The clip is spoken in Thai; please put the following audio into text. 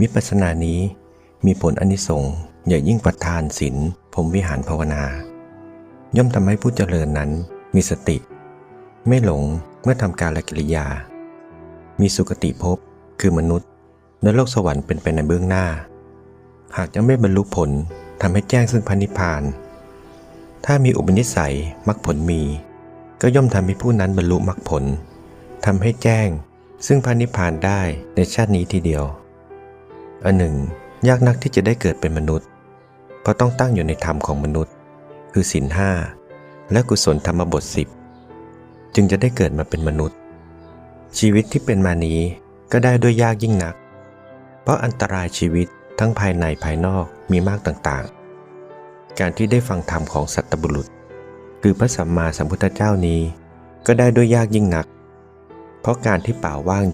วิปัสสนานี้มีผลอนิสงส์ใหญ่ยิ่งกว่าทานศีลพรมวิหารภาวนา ย่อมทำให้ผู้เจริญนั้นมีสติ ไม่หลงเมื่อทำการละกิริยา มีสุคติภพคือมนุษย์และโลกสวรรค์เป็นไปในเบื้องหน้า หากยังไม่บรรลุผลทำให้แจ้งซึ่งพระนิพาน ถ้ามีอุปนิสัยมรรคผลมี ก็ย่อมทำให้ผู้นั้นบรรลุมรรคผลทำให้แจ้งซึ่งพระนิพพานได้ในชาตินี้ทีเดียว อันหนึ่ง ยากนักที่จะได้เกิดเป็นมนุษย์ เพราะต้องตั้งอยู่ในธรรมของมนุษย์ คือศีลห้าและกุศลธรรมบทสิบจึงจะได้เกิดมาเป็นมนุษย์ ชีวิตที่เป็นมานี้ก็ได้ด้วยยากยิ่งนัก เพราะอันตรายชีวิตทั้งภายในภายนอกมีมากต่างๆ การที่ได้ฟังธรรมของสัตบุรุษ คือพระสัมมาสัมพุทธเจ้านี้ ก็ได้ด้วยยากยิ่งนัก เพราะการที่ป่าว่าง